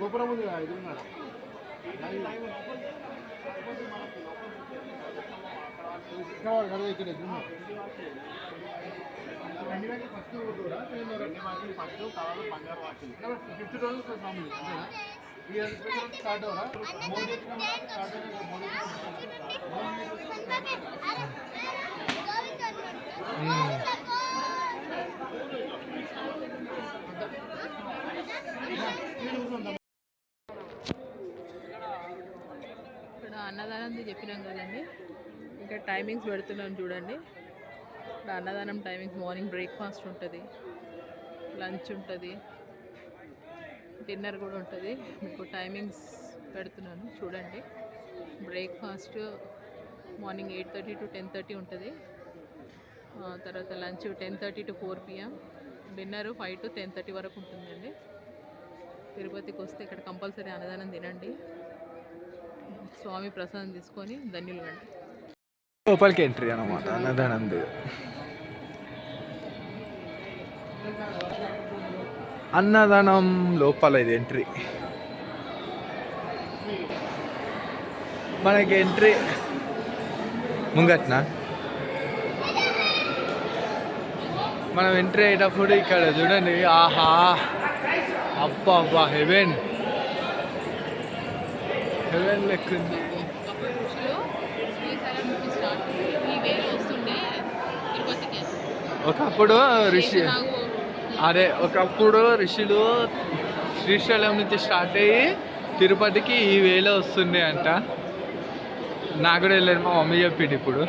గోపురం ఉంది కదా, ఎదురున్నాడు. ఇక్కడ వాడు కదా, ఇక్కడ ఎదురున్నాడు. ఫస్ట్ కూడా ఫస్ట్ కావాలి బంగారు వాకిలి ఫిఫ్త్ రోజు స్వామి ఇక్కడ అన్నదానం చెప్పినాం కదండి. ఇంకా టైమింగ్స్ పెడుతున్నాం చూడండి. ఇక్కడ అన్నదానం టైమింగ్స్ మార్నింగ్ బ్రేక్ఫాస్ట్ ఉంటుంది. లంచ్ ఉంటుంది. డిన్నర్ కూడా ఉంటుంది. మీకు టైమింగ్స్ పెడుతున్నాను. చూడండి. Breakfast morning eight thirty to ten thirty ఉంటుంది. తర్వాత lunch ten thirty to four PM. Dinner five to ten thirty వరకు ఉంటుందండి. తిరుపతికి వస్తే ఇక్కడ కంపల్సరీ అన్నదానం తినండి. స్వామి ప్రసాదం తీసుకొని ధన్యులు కండి. లోపలికి ఎంట్రీ అనమాట అన్నదానం అన్నదానం లోపల ఇది ఎంట్రీ మనకి ఎంట్రీ ముంగట్న? మనం ఎంట్రీ అయ్యేటప్పుడు ఇక్కడ చూడండి. ఆహా! అబ్బా అబ్బా హెవెన్ హెవెన్ లెక్కుంది. ఒకప్పుడు ఋషి అదే ఒకప్పుడు ఋషులు శ్రీశైలం నుంచి స్టార్ట్ అయ్యి తిరుపతికి ఈ వేలో వస్తుండే అంట. నాకు కూడా వెళ్ళలేదు మా మమ్మీ చెప్పింది ఇప్పుడు.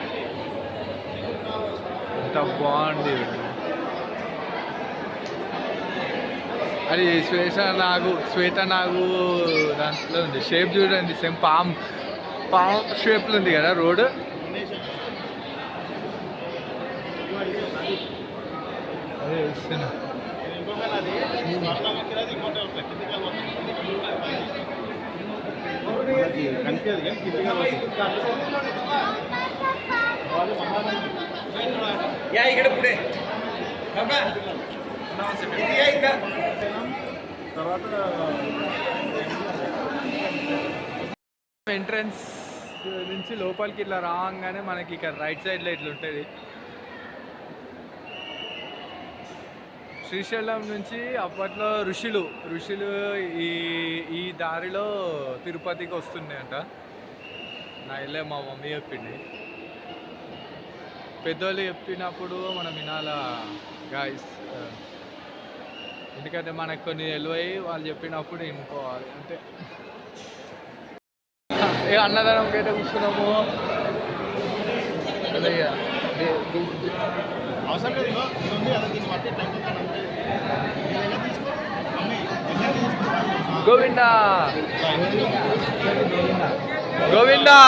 ఎంత బాగుంది. అది శ్వేత నాగు శ్వేత నాగు దాంట్లో ఉంది. షేప్ చూడండి సేమ్ పామ్ పామ్ షేప్లో ఉంది కదా రోడ్. అదే వస్తున్నా ఎంట్రన్స్ నుంచి లోపలికి ఇట్లా రాగానే మనకి ఇక్కడ రైట్ సైడ్లో ఇట్లా ఉంటుంది. శ్రీశైలం నుంచి అప్పట్లో ఋషులు ఋషులు ఈ ఈ దారిలో తిరుపతికి వస్తున్నాయంట. అంట నా ఇల్లే మా మమ్మీ చెప్పింది. పెద్దోళ్ళు చెప్పినప్పుడు మనం వినాలా గాయస్ ఎందుకంటే మనకు కొన్ని తెలివై వాళ్ళు చెప్పినప్పుడు వినుకోవాలి అంటే ఏ అన్నదానంకి అయితే కూర్చున్నాము. అవసరం లేదు ఇగో, ఇది ఉంది కదా, దీన్ని బట్టి టైం పక్కన ఉంది. ఈ దగ్గర తీసుకో. మమ్మీ, దగ్గర తీసుకో. గోవిందా. గోవిందా.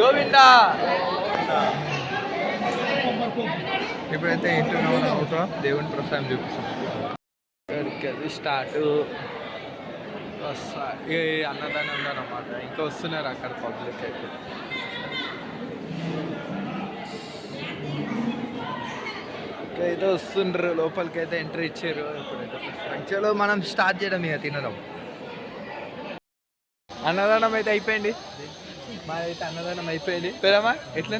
గోవిందా. ఇప్పుడైతే ఇంట్లో ఒక దేవుని ప్రసాదం చూపిస్తాం ఇక్కడికి అది స్టార్ట్ అన్నదానం ఉందన్నమాట. ఇంకా వస్తున్నారు అక్కడ పబ్లిక్ అయితే. అయితే వస్తుండ్రు లోపలికి అయితే ఎంట్రీ ఇచ్చారు. ఇప్పుడైతే మనం స్టార్ట్ చేయడం ఇక తినడం. అన్నదానం అయితే అయిపోయింది. మాదైతే అన్నదానం అయిపోయింది. పెదమ్మా ఎట్లా?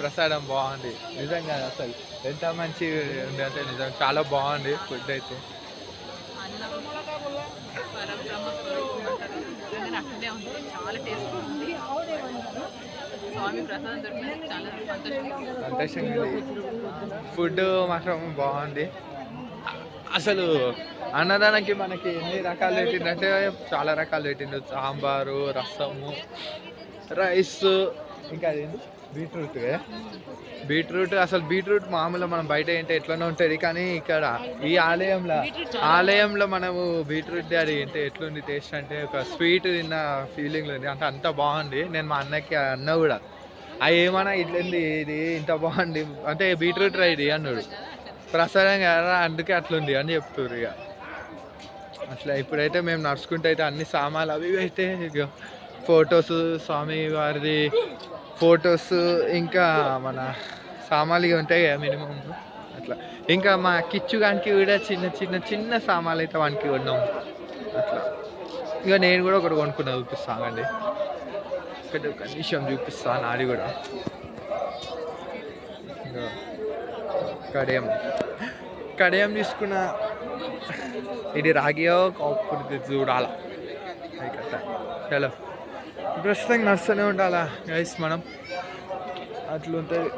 ప్రసాదం బాగుంది. నిజంగా అసలు ఎంత మంచి ఉంది అంటే నిజంగా చాలా బాగుంది ఫుడ్ అయితే. చాలా టేస్ట్ ఉంది. స్వామి ప్రసాదం చాలా సంతోషంగా ఫుడ్ మాత్రం బాగుంది. అసలు అన్నదానానికి మనకి ఎన్ని రకాలు పెట్టిందంటే చాలా రకాలు పెట్టిండు. సాంబారు రసము రైస్ ఇంకా అదేంటి? బీట్రూట్ బీట్రూట్ అసలు బీట్రూట్ మామూలుగా మనం బయట ఏంటో ఎట్లనే ఉంటుంది కానీ ఇక్కడ ఈ ఆలయంలో ఆలయంలో మనము బీట్రూట్ అది ఏంటి ఎట్లుంది టేస్ట్ అంటే ఒక స్వీట్ తిన్న ఫీలింగ్ ఉంది. అంటే అంత బాగుంది. నేను మా అన్నకి అన్న కూడా అవి ఏమన్నా ఇట్లుంది ఇది ఇంత బాగుంది అంటే బీట్రూట్ రైడ్ అన్నాడు. ప్రసాదం కదా అందుకే అట్లుంది అని చెప్తుర్రు ఇక అట్లా ఇప్పుడైతే మేము నడుచుకుంటూ అయితే అన్ని సామాన్లు అవి అయితే ఇక ఫొటోస్ స్వామి వారిది ఫొటోస్ ఇంకా మన సామాన్లు ఉంటాయి కదా మినిమం. అట్లా. ఇంకా మా కిచ్చుగానికి కూడా చిన్న చిన్న చిన్న సామాన్లు అయితే వానికి కొన్నాము అట్లా. ఇంకా నేను కూడా ఒకటి కొనుక్కున్నా చూపిస్తాను అండి. ఒకటి ఒక నిమిషం చూపిస్తాను నాది కూడా. ఇంకా కడియం. కడియం తీసుకున్న ఇది రాగియో కాపుడు చూడాల. హలో. చలో ప్రస్తుతం నడుస్తూనే ఉండాలా? గైస్ మనం అట్లుంటుంది